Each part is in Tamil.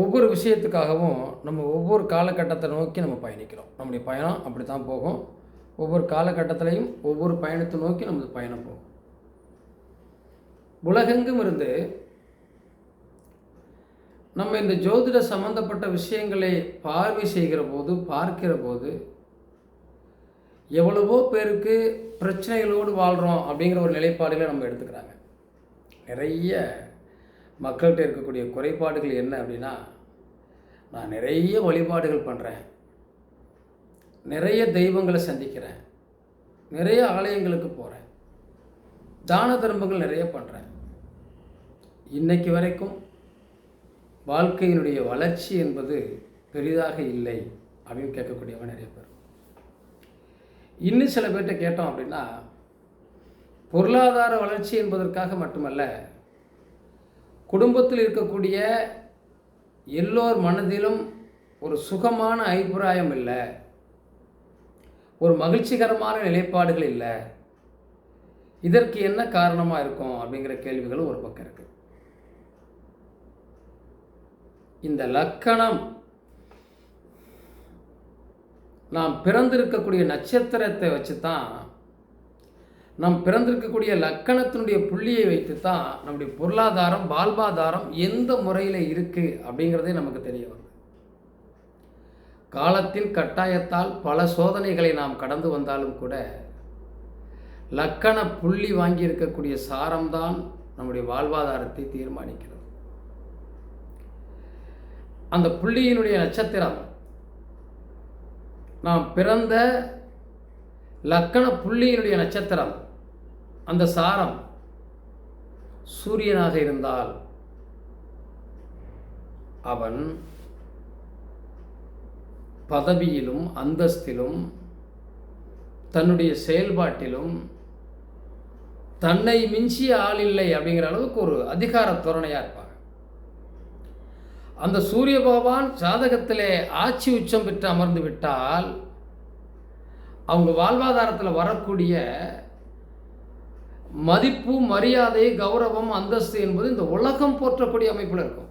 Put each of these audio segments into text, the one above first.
ஒவ்வொரு விஷயத்துக்காகவும் நம்ம ஒவ்வொரு காலகட்டத்தை நோக்கி நம்ம பயணிக்கிறோம். நம்முடைய பயணம் அப்படி தான் போகும். ஒவ்வொரு காலகட்டத்திலையும் ஒவ்வொரு பயணத்தை நோக்கி நமது பயணம் போகும். உலகெங்கும் இருந்து நம்ம இந்த ஜோதிட சம்பந்தப்பட்ட விஷயங்களை பார்வை செய்கிற போது பார்க்கிற போது எவ்வளவோ பேருக்கு பிரச்சனைகளோடு வாழ்கிறோம் அப்படிங்கிற ஒரு நிலைப்பாடுகளை நம்ம எடுத்துக்கிறாங்க. நிறைய மக்கள்கிட்ட இருக்கக்கூடிய குறைபாடுகள் என்ன அப்படின்னா நான் நிறைய வழிபாடுகள் பண்ணுறேன் நிறைய தெய்வங்களை சந்திக்கிறேன். நிறைய ஆலயங்களுக்கு போகிறேன் தான தர்மங்கள் நிறைய பண்ணுறேன் இன்னைக்கு வரைக்கும் வாழ்க்கையினுடைய வளர்ச்சி என்பது பெரிதாக இல்லை அப்படின்னு கேட்கக்கூடியவங்க நிறைய பேர். இன்னும் சில பேர்கிட்ட கேட்டோம் அப்படின்னா பொருளாதார வளர்ச்சி என்பதற்காக மட்டுமல்ல குடும்பத்தில் இருக்கக்கூடிய எல்லோர் மனதிலும் ஒரு சுகமான அபிப்பிராயம் இல்லை. ஒரு மகிழ்ச்சிகரமான நிலைப்பாடுகள் இல்லை. இதற்கு என்ன காரணமாக இருக்கும் அப்படிங்கிற கேள்விகளும் ஒரு பக்கம் இருக்குது இந்த லக்கணம் நாம் பிறந்திருக்கக்கூடிய நட்சத்திரத்தை வச்சு தான் நாம் பிறந்திருக்கக்கூடிய லக்கணத்தினுடைய புள்ளியை வைத்து தான் நம்முடைய பொருளாதாரம் வாழ்வாதாரம் எந்த முறையில் இருக்குது அப்படிங்கிறதே நமக்கு தெரிய வருது. காலத்தின் கட்டாயத்தால் பல சோதனைகளை நாம் கடந்து வந்தாலும் கூட லக்கண புள்ளி வாங்கி இருக்கக்கூடிய சாரம்தான் நம்முடைய வாழ்வாதாரத்தை தீர்மானிக்கிறது. அந்த புள்ளியினுடைய நட்சத்திரம் நாம் பிறந்த லக்கண புள்ளியினுடைய நட்சத்திரம் அந்த சாரம் சூரியனாக இருந்தால் அவன் பதவியிலும் அந்தஸ்திலும் தன்னுடைய செயல்பாட்டிலும் தன்னை மிஞ்சிய ஆள் இல்லை அப்படிங்கிற அளவுக்கு ஒரு அதிகார தோரணையாக இருப்பாங்க. அந்த சூரிய பகவான் ஜாதகத்திலே ஆட்சி உச்சம் பெற்று அமர்ந்து விட்டால் அவங்க வாழ்வாதாரத்தில் வரக்கூடிய மதிப்பு மரியாதை கௌரவம் அந்தஸ்து என்பது இந்த உலகம் போற்றக்கூடிய அமைப்பில் இருக்கும்.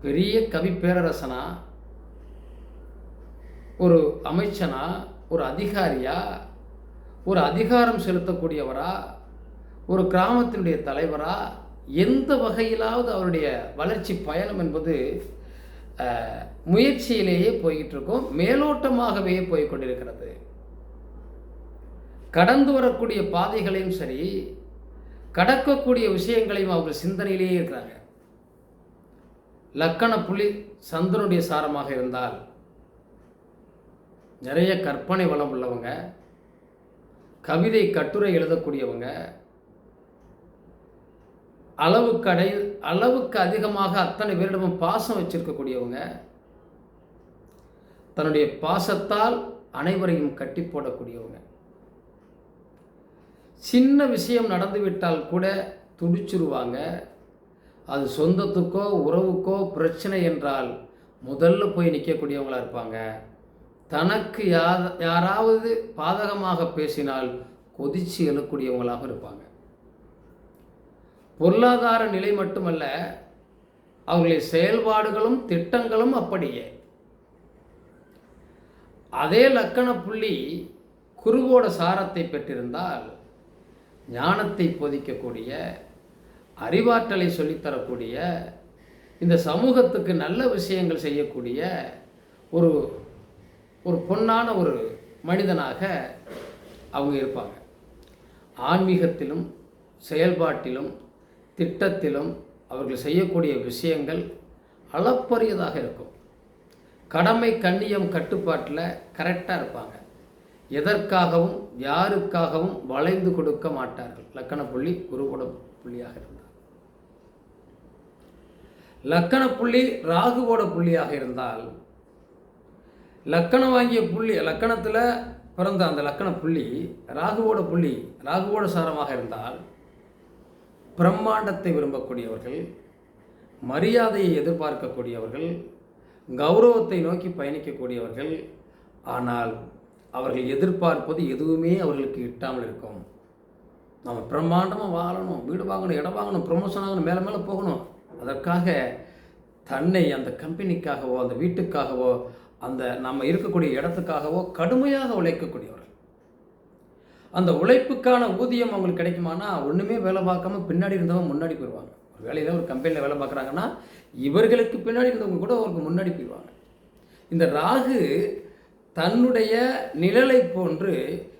பெரிய கவி பேரரசனா ஒரு அமைச்சனா ஒரு அதிகாரியா ஒரு அதிகாரம் செலுத்தக்கூடியவரா ஒரு கிராமத்தினுடைய தலைவரா எந்த வகையிலாவது அவருடைய வளர்ச்சி பயணம் என்பது முயற்சியிலேயே போய்கிட்டு இருக்கும் மேலோட்டமாகவே போய்கொண்டிருக்கிறது. கடந்து வரக்கூடிய பாதைகளையும் சரி கடக்கக்கூடிய விஷயங்களையும் அவர்கள் சிந்தனையிலேயே இருக்கிறாங்க. லக்கண புலி சந்திரனுடைய சாரமாக இருந்தால் நிறைய கற்பனை வளம் உள்ளவங்க கவிதை கட்டுரை எழுதக்கூடியவங்க அளவுக்கு அடை அளவுக்கு அதிகமாக அத்தனை பேரிடமும் பாசம் வச்சிருக்கக்கூடியவங்க தன்னுடைய பாசத்தால் அனைவரையும் கட்டி போடக்கூடியவங்க. சின்ன விஷயம் நடந்துவிட்டால் கூட துடிச்சிருவாங்க. அது சொந்தத்துக்கோ உறவுக்கோ பிரச்சனை என்றால் முதல்ல போய் நிற்கக்கூடியவங்களாக இருப்பாங்க. தனக்கு யா யாராவது பாதகமாக பேசினால் கொதிச்சு எழக்கூடியவங்களாக இருப்பாங்க. பொருளாதார நிலை மட்டுமல்ல அவங்களுடைய செயல்பாடுகளும் திட்டங்களும் அப்படியே. அதே லக்கண புள்ளி குருவோட சாரத்தை பெற்றிருந்தால் ஞானத்தை போதிக்கக்கூடிய அறிவாற்றலை சொல்லித்தரக்கூடிய இந்த சமூகத்துக்கு நல்ல விஷயங்கள் செய்யக்கூடிய ஒரு ஒரு பொன்னான ஒரு மனிதனாக அவங்க இருப்பாங்க. ஆன்மீகத்திலும் செயல்பாட்டிலும் திட்டத்திலும் அவர்கள் செய்யக்கூடிய விஷயங்கள் அளப்பரியதாக இருக்கும். கடமை கண்ணியம் கட்டுப்பாட்டில் கரெக்டாக இருப்பாங்க. எதற்காகவும் யாருக்காகவும் வளைந்து கொடுக்க மாட்டார்கள். லக்கண புள்ளி குருகுட புள்ளியாக இருந்தார். லக்கண புள்ளி ராகுவோட புள்ளியாக இருந்தால் லக்கணம் வாங்கிய புள்ளி லக்கணத்தில் பிறந்த அந்த லக்கண புள்ளி ராகுவோட புள்ளி ராகுவோட சாரமாக இருந்தால் பிரம்மாண்டத்தை விரும்பக்கூடியவர்கள் மரியாதையை எதிர்பார்க்கக்கூடியவர்கள் கௌரவத்தை நோக்கி பயணிக்கக்கூடியவர்கள் ஆனால் அவர்கள் எதிர்பார்ப்பது எதுவுமே அவர்களுக்கு இட்டாமல் இருக்கும். நம்ம பிரம்மாண்டமாக வாழணும் வீடு வாங்கணும் இடம் வாங்கணும் ப்ரொமோஷன் ஆகணும் மேலே மேலே போகணும். அதற்காக தன்னை அந்த கம்பெனிக்காகவோ அந்த வீட்டுக்காகவோ அந்த நம்ம இருக்கக்கூடிய இடத்துக்காகவோ கடுமையாக உழைக்கக்கூடியவர்கள். அந்த உழைப்புக்கான ஊதியம் அவங்களுக்கு கிடைக்குமானா ஒன்றுமே வேலை பார்க்காம பின்னாடி இருந்தவங்க முன்னாடி போயிடுவாங்க. ஒரு வேலையில் ஒரு கம்பெனியில் வேலை பார்க்குறாங்கன்னா இவர்களுக்கு பின்னாடி இருந்தவங்க கூட அவருக்கு முன்னாடி போயிடுவாங்க. இந்த ராகு தன்னுடைய நிழலை போன்று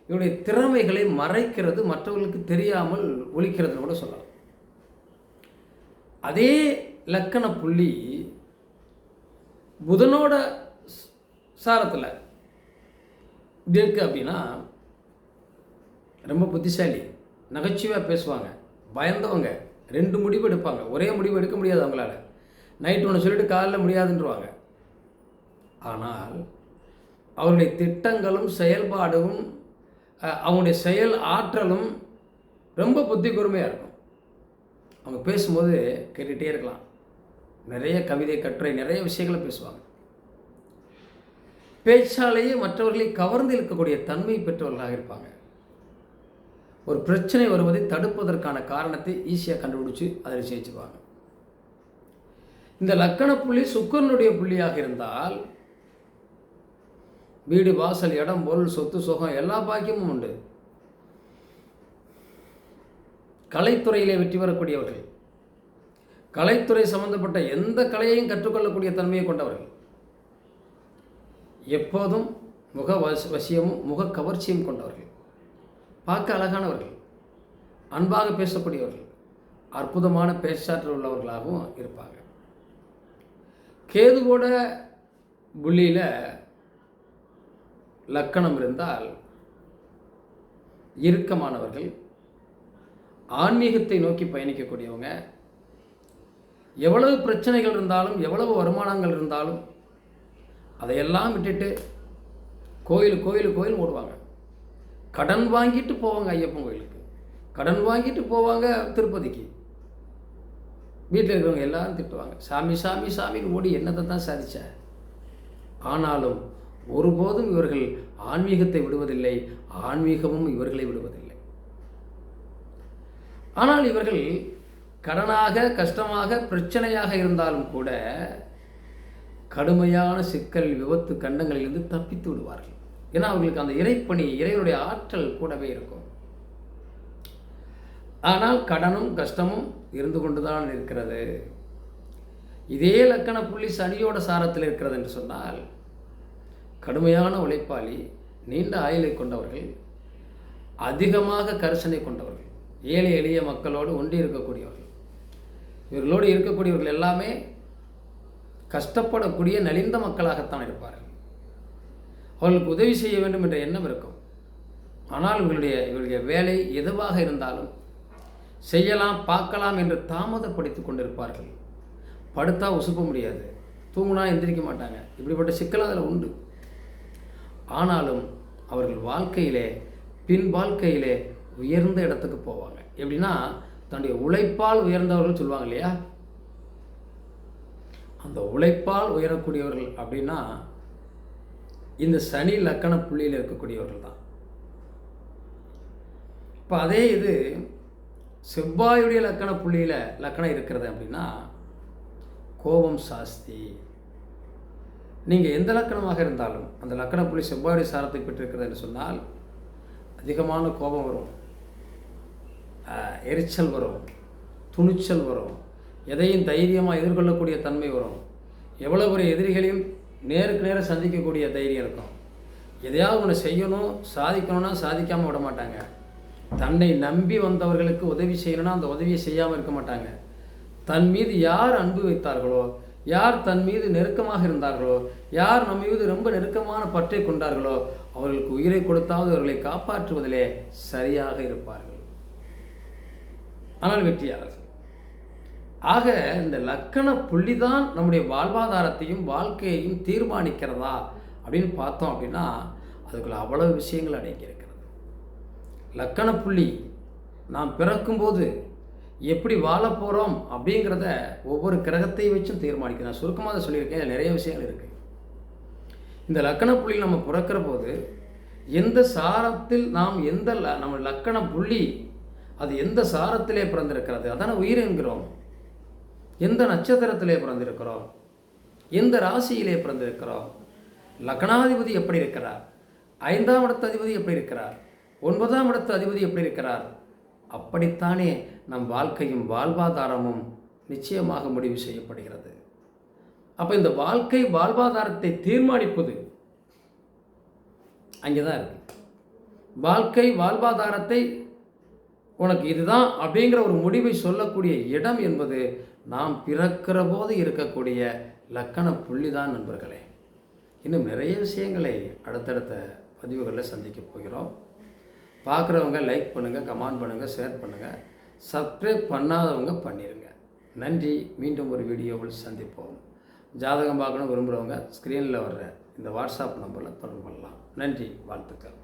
இவருடைய திறமைகளை மறைக்கிறது மற்றவர்களுக்கு தெரியாமல் ஒழிக்கிறதுன்னு கூட சொல்லலாம். அதே லக்கண புள்ளி புதனோட சாரத்தில் இப்படி இருக்கு அப்படின்னா ரொம்ப புத்திசாலி நகைச்சுவையாக பேசுவாங்க பயந்தவங்க ரெண்டு முடிவு எடுப்பாங்க. ஒரே முடிவு எடுக்க முடியாது அவங்களால. நைட் ஒன்று சொல்லிட்டு காலைல முடியாதுன்றவாங்க. ஆனால் அவருடைய திட்டங்களும் செயல்பாடும் அவங்களுடைய செயல் ஆற்றலும் ரொம்ப புத்தி கூர்மையாக இருக்கும். அவங்க பேசும்போது கேட்டுகிட்டே இருக்கலாம். நிறைய கவிதை கட்டுரை நிறைய விஷயங்களை பேசுவாங்க. பேச்சாலேயே மற்றவர்களை கவர்ந்து இழுக்கக்கூடிய தன்மை பெற்றவர்களாக இருப்பாங்க. ஒரு பிரச்சனை வருவதை தடுப்பதற்கான காரணத்தை ஈஸியாக கண்டுபிடிச்சு அதில் ஜெயிச்சுக்குவாங்க இந்த லக்கண புள்ளி சுக்கரனுடைய புள்ளியாக இருந்தால் வீடு வாசல் இடம் பொருள் சொத்து சுகம் எல்லா பாக்கியமும் உண்டு. கலைத்துறையிலே வெற்றி பெறக்கூடியவர்கள் கலைத்துறை சம்பந்தப்பட்ட எந்த கலையையும் கற்றுக்கொள்ளக்கூடிய தன்மையை கொண்டவர்கள் எப்போதும் முக வசியமும் முக கவர்ச்சியும் கொண்டவர்கள். பார்க்க அழகானவர்கள் அன்பாக பேசக்கூடியவர்கள் அற்புதமான பேச்சாற்றல் உள்ளவர்களாகவும் இருப்பாங்க. கேதுவோட புள்ளியில் லக்கணம் இருந்தால் இறுக்கமானவர்கள் ஆன்மீகத்தை நோக்கி பயணிக்கக்கூடியவங்க எவ்வளவு பிரச்சனைகள் இருந்தாலும் எவ்வளவு வருமானங்கள் இருந்தாலும் அதையெல்லாம் விட்டுட்டு கோயில் கோயில் கோயில் ஓடுவாங்க. கடன் வாங்கிட்டு போவாங்க ஐயப்பன் கோயிலுக்கு. கடன் வாங்கிட்டு போவாங்க திருப்பதிக்கு. வீட்டில் இருக்கிறவங்க எல்லாரும் திட்டுவாங்க. சாமி சாமி சாமின்னு ஓடி என்னத்தை தான் சாதிச்ச? ஆனாலும் ஒருபோதும் இவர்கள் ஆன்மீகத்தை விடுவதில்லை ஆன்மீகமும் இவர்களை விடுவதில்லை. ஆனால் இவர்கள் கடனாக கஷ்டமாக பிரச்சனையாக இருந்தாலும் கூட கடுமையான சிக்கல் விபத்து கண்டங்களிலிருந்து தப்பித்து விடுவார்கள். ஏன்னா அவர்களுக்கு அந்த இறைப்பணி இறைவனுடைய ஆற்றல் கூடவே இருக்கும். ஆனால் கடனும் கஷ்டமும் இருந்து கொண்டுதான் இருக்கிறது. இதே லக்கண புள்ளி சனியோட சாரத்தில் இருக்கிறது என்று சொன்னால் கடுமையான உழைப்பாளி நீண்ட ஆயுளை கொண்டவர்கள் அதிகமாக கரிசனை கொண்டவர்கள் ஏழை எளிய மக்களோடு ஒன்றி இருக்கக்கூடியவர்கள். இவர்களோடு இருக்கக்கூடியவர்கள் எல்லாமே கஷ்டப்படக்கூடிய நலிந்த மக்களாகத்தான் இருப்பார்கள். அவர்களுக்கு உதவி செய்ய வேண்டும் என்ற எண்ணம் இருக்கும். ஆனால் இவர்களுடைய இவருடைய வேலை எதுவாக இருந்தாலும் செய்யலாம் பார்க்கலாம் என்று தாமதப்படுத்தி கொண்டிருப்பார்கள். படுத்தா உசுப்ப முடியாது. தூங்குனா எந்திரிக்க மாட்டாங்க. இப்படிப்பட்ட சிக்கல் அதில் உண்டு. ஆனாலும் அவர்கள் வாழ்க்கையிலே பின் வாழ்க்கையிலே உயர்ந்த இடத்துக்கு போவாங்க. எப்படின்னா தன்னுடைய உழைப்பால் உயர்ந்தவர்கள் சொல்லுவாங்க இல்லையா? அந்த உழைப்பால் உயரக்கூடியவர்கள் அப்படின்னா இந்த சனி லக்கண புள்ளியில் இருக்கக்கூடியவர்கள் தான். இப்போ அதே இது செவ்வாயுடைய லக்கண புள்ளியில் லக்கணம் இருக்கிறது அப்படின்னா கோபம் சாஸ்தி. நீங்கள் எந்த லக்கணமாக இருந்தாலும் அந்த லக்கண புள்ளி செவ்வாயுடைய சாரத்தை பெற்றிருக்கிறது என்று சொன்னால் அதிகமான கோபம் வரும். எரிச்சல் வரும். துணிச்சல் வரும். எதையும் தைரியமாக எதிர்கொள்ளக்கூடிய தன்மை வரும். எவ்வளோ ஒரு எதிரிகளையும் நேருக்கு நேராக சந்திக்கக்கூடிய தைரியம் இருக்கும். எதையாவது ஒன்று செய்யணும் சாதிக்கணும்னா சாதிக்காமல் விட மாட்டாங்க. தன்னை நம்பி வந்தவர்களுக்கு உதவி செய்யணும்னா அந்த உதவியை செய்யாமல் இருக்க மாட்டாங்க. தன் மீது யார் அன்பு வைத்தார்களோ யார் தன் மீது நெருக்கமாக இருந்தார்களோ யார் நம்ம மீது ரொம்ப நெருக்கமான பற்றை கொண்டார்களோ அவர்களுக்கு உயிரை கொடுத்தாவது அவர்களை காப்பாற்றுவதிலே சரியாக இருப்பார்கள். ஆனால் வெற்றியாளர் ஆக இந்த லக்கண புள்ளி தான் நம்முடைய வாழ்வாதாரத்தையும் வாழ்க்கையையும் தீர்மானிக்கிறதா அப்படின்னு பார்த்தோம் அப்படின்னா அதுக்குள்ள அவ்வளவு விஷயங்கள் அடங்கியிருக்கிறது. லக்கண புள்ளி நாம் பிறக்கும்போது எப்படி வாழ போகிறோம் அப்படிங்கிறத ஒவ்வொரு கிரகத்தை வச்சும் தீர்மானிக்கிறேன் நான் சுருக்கமாக அதை சொல்லியிருக்கேன். நிறைய விஷயங்கள் இருக்குது இந்த லக்கண புள்ளி நம்ம பிறக்கிற போது எந்த சாரத்தில் நாம் எந்த ல- நம்ம லக்கண புள்ளி அது எந்த சாரத்திலே பிறந்திருக்கிறது? அதான உயிர் என்கிறோம். எந்த நட்சத்திரத்திலே பிறந்திருக்கிறோம்? எந்த ராசியிலே பிறந்திருக்கிறோம்? லக்னாதிபதி எப்படி இருக்கிறார்? ஐந்தாம் இடத்து அதிபதி எப்படி இருக்கிறார்? ஒன்பதாம் இடத்து அதிபதி எப்படி இருக்கிறார்? அப்படித்தானே நம் வாழ்க்கையும் வாழ்வாதாரமும் நிச்சயமாக முடிவு செய்யப்படுகிறது. அப்போ இந்த வாழ்க்கை வாழ்வாதாரத்தை தீர்மானிப்பது அங்கே தான் இருக்கு. வாழ்க்கை வாழ்வாதாரத்தை உனக்கு இதுதான் அப்படிங்கிற ஒரு முடிவை சொல்லக்கூடிய இடம் என்பது நாம் பிறக்கிற போது இருக்கக்கூடிய லக்கண புள்ளி தான் நண்பர்களே. இன்னும் நிறைய விஷயங்களை அடுத்தடுத்த பதிவுகளில் சந்திக்க போகிறோம். பார்க்குறவங்க லைக் பண்ணுங்கள் கமெண்ட் பண்ணுங்கள் ஷேர் பண்ணுங்கள் சப்ஸ்கிரைப் பண்ணாதவங்க பண்ணிடுங்க நன்றி. மீண்டும் ஒரு வீடியோவில் சந்திப்போம். ஜாதகம் பார்க்கணும் விரும்புகிறவங்க ஸ்க்ரீனில் வர்ற இந்த வாட்ஸ்அப் நம்பரில் தொடர்பு பண்ணலாம் நன்றி. வாழ்த்துக்கள்.